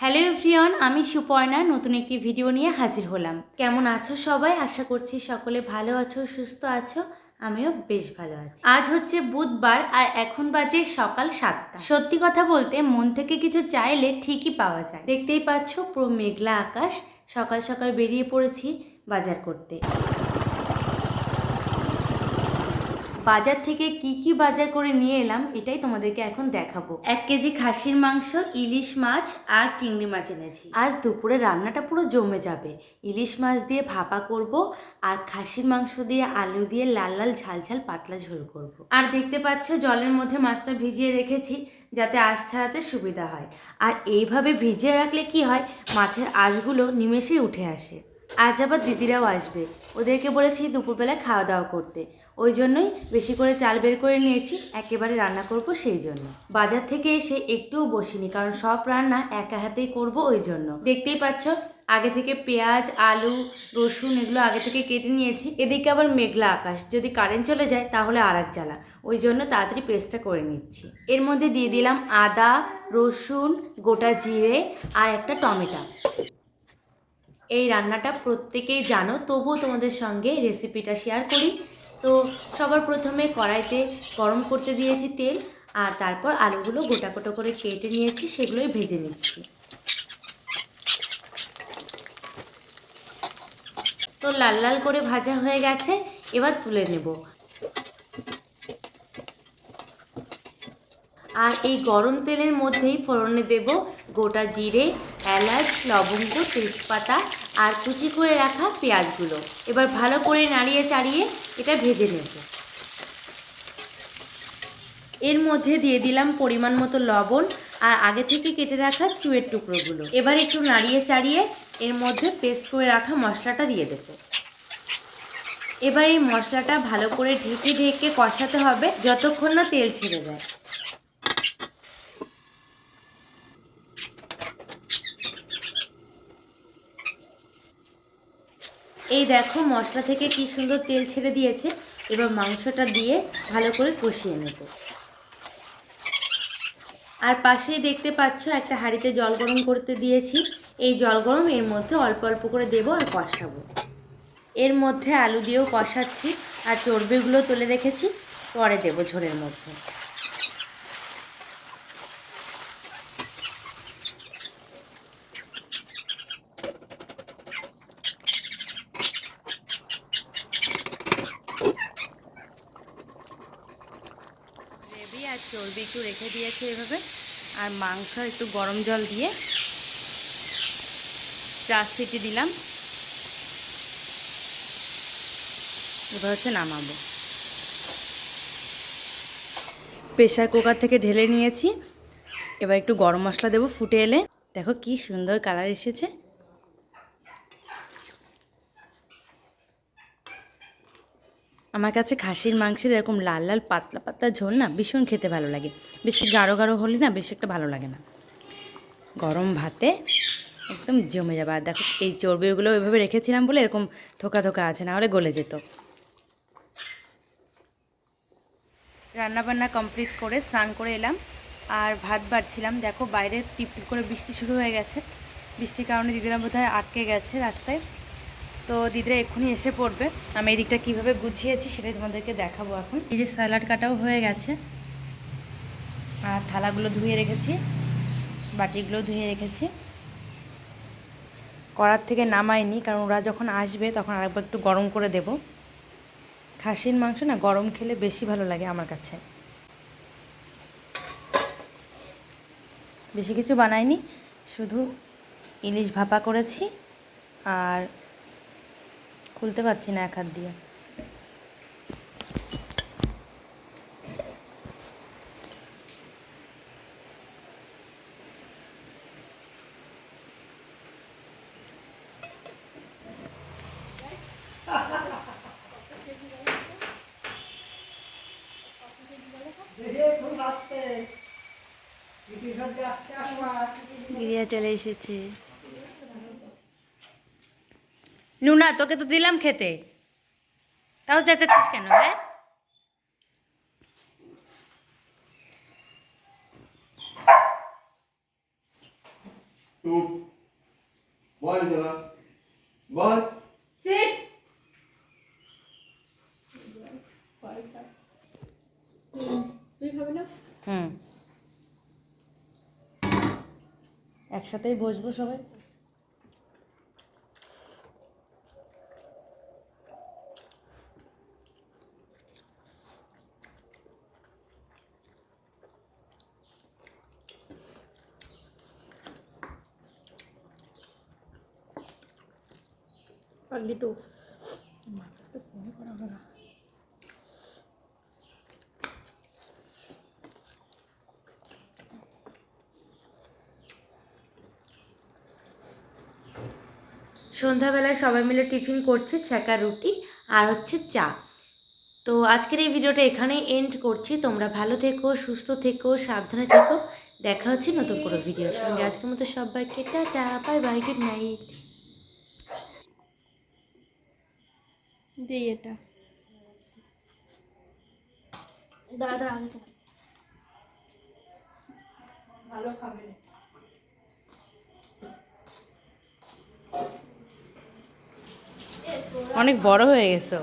Hello everyone আমি সুপর্ণা, নতুন একটি ভিডিও নিয়ে হাজির হলাম। কেমন আছো সবাই? আশা করছি সকলে ভালো আছো, সুস্থ আছো, আমিও বেশ ভালো আছি। আজ হচ্ছে বুধবার আর এখন বাজে সকাল সাতটা। সত্যি কথা বলতে, মন থেকে কিছু চাইলে ঠিকই পাওয়া যায়। দেখতেই পাচ্ছ পুরো মেঘলা আকাশ, সকাল সকাল বেরিয়ে পড়েছি বাজার করতে। বাজার থেকে কি কি বাজার করে নিয়ে এলাম, এটাই তোমাদেরকে এখন দেখাবো। এক কেজি খাসির মাংস, ইলিশ মাছ আর চিংড়ি মাছ এনেছি। আজ দুপুরে রান্নাটা পুরো জমে যাবে। ইলিশ মাছ দিয়ে ভাপা করব আর খাসির মাংস দিয়ে আলু দিয়ে লাল লাল ঝাল ঝাল পাতলা ঝোল করব। আর দেখতে পাচ্ছ, জলের মধ্যে মাছটা ভিজিয়ে রেখেছি যাতে আঁশ ছাড়াতে সুবিধা হয়। আর এইভাবে ভিজিয়ে রাখলে কি হয়, মাছের আঁশগুলো নিমেষেই উঠে আসে। আজ আবার দিদিরাও আসবে। ওদেরকে বলেছি দুপুরবেলা খাওয়া দাওয়া করতে। ওই জন্যই বেশি করে চাল বের করে নিয়েছি, একেবারে রান্না করব সেই জন্য। বাজার থেকে এসে একটুও বসিনি, কারণ সব রান্না একা হাতেই করব ওই জন্য। দেখতেই পাচ্ছ, আগে থেকে পেঁয়াজ, আলু, রসুন এগুলো আগে থেকে কেটে নিয়েছি। এদিকে আবার মেঘলা আকাশ, যদি কারেন্ট চলে যায় তাহলে আর এক জ্বালা। ওই জন্য তাড়াতাড়ি পেস্টটা করে নিচ্ছি। এর মধ্যে দিয়ে দিলাম আদা, রসুন, গোটা জিরে আর একটা টমেটো। এই রান্নাটা প্রত্যেকেই জানো, তবুও তোমাদের সঙ্গে রেসিপিটা শেয়ার করি। তো সবার প্রথমে কড়াইতে গরম করতে দিয়েছি তেল, আর তারপর আলুগুলো গোটা গোটা করে কেটে নিয়েছি, সেগুলোই ভেজে নিচ্ছি। তো লাল লাল করে ভাজা হয়ে গেছে, এবার তুলে নেব। আর এই গরম তেলের মধ্যেই ফোড়নে দেব গোটা জিরে, এলাচ, লবঙ্গ, তেজপাতা আর কুচি করে রাখা পেঁয়াজগুলো। এবার ভালো করে নাড়িয়ে চাড়িয়ে এটা ভেজে নেব। এর মধ্যে দিয়ে দিলাম পরিমাণ মতো লবণ আর আগে থেকে কেটে রাখা চুয়ের টুকরোগুলো। এবার একটু নাড়িয়ে চাড়িয়ে এর মধ্যে পেস্ট করে রাখা মশলাটা দিয়ে দেব। এবার এই মশলাটা ভালো করে ঢেকে ঢেকে কষাতে হবে যতক্ষণ না তেল ছেড়ে যায়। এই দেখো মশলা থেকে কি সুন্দর তেল ছেড়ে দিয়েছে। এবার মাংসটা দিয়ে ভালো করে কষিয়ে নেব। আর পাশেই দেখতে পাচ্ছ একটা হাঁড়িতে জল গরম করতে দিয়েছি। এই জল গরম এর মধ্যে অল্প অল্প করে দেবো আর কষাবো। এর মধ্যে আলু দিয়েও কষাচ্ছি আর চর্বিগুলো তুলে রেখেছি। পরে দেবো ঝোলের মধ্যে গ্রেভি আর চর্বি একটু রেখে দিয়েছি এভাবে। আর মাংস একটু গরম জল দিয়ে চার সিটি দিলাম। এবার হচ্ছে নামাবো। প্রেশার কুকার থেকে ঢেলে নিয়েছি। এবার একটু গরম মশলা দেবো ফুটে এলে। দেখো কি সুন্দর কালার এসেছে। আমার কাছে খাসির, মাংসের এরকম লাল লাল, পাতলা পাতলা ঝোল না ভীষণ খেতে ভালো লাগে। বেশি গাঢ় গাঢ় হলে না বেশি একটা ভালো লাগে না। গরম ভাতে একদম জমে যাবে। আর দেখো, এই চর্বিগুলো ওইভাবে রেখেছিলাম বলে এরকম থোকা থোকা আছে, না হলে গলে যেত। রান্নাবান্না কমপ্লিট করে স্নান করে এলাম। আর ভাত বাড়ছিলাম। দেখো বাইরে টিপ করে বৃষ্টি শুরু হয়ে গেছে। বৃষ্টির কারণে দিদিরা বোধহয় আটকে গেছে রাস্তায়। তো দিদিরা এক্ষুনি এসে পড়বে। আমি এই দিকটা কীভাবে গুছিয়েছি সেটাই তোমাদেরকে দেখাবো এখন। এই যে স্যালাড কাটাও হয়ে গেছে। আর থালাগুলো ধুয়ে রেখেছি, বাটিগুলো ধুয়ে রেখেছি। কড়ার থেকে নামাইনি, কারণ ওরা যখন আসবে তখন আরেকবার একটু গরম করে দেব। খাসির মাংস না গরম খেলে বেশি ভালো লাগে আমার কাছে। বেশি কিছু বানাইনি, শুধু ইলিশ ভাপা করেছি আর খুলতে পারছি না এক হাত দিয়ে। গিরিয়া চলে এসেছে। নুনা তোকে তো দিলাম খেতে। তাও চেঁচাচ্ছিস কেন হ্যাঁ? বল বল। সেট তুই খাবি না? হুম। একসাথেই বসবো সবাই। পাগলি টু সন্ধ্যাবেলায় সবাই মিলে টিফিন করছে, ছ্যাঁকা রুটি আর হচ্ছে চা। তো আজকের এই ভিডিওটা এখানেই এন্ড করছি। তোমরা ভালো থেকো, সুস্থ থেকো, সাবধানে থেকো। দেখা হচ্ছে নতুন কোনো ভিডিওর সঙ্গে। আজকের মতো সবাইকে, tata bye bye good night দিই এটা। দাদা আমি ভালো খাবে। অনেক বড় হয়ে গেছো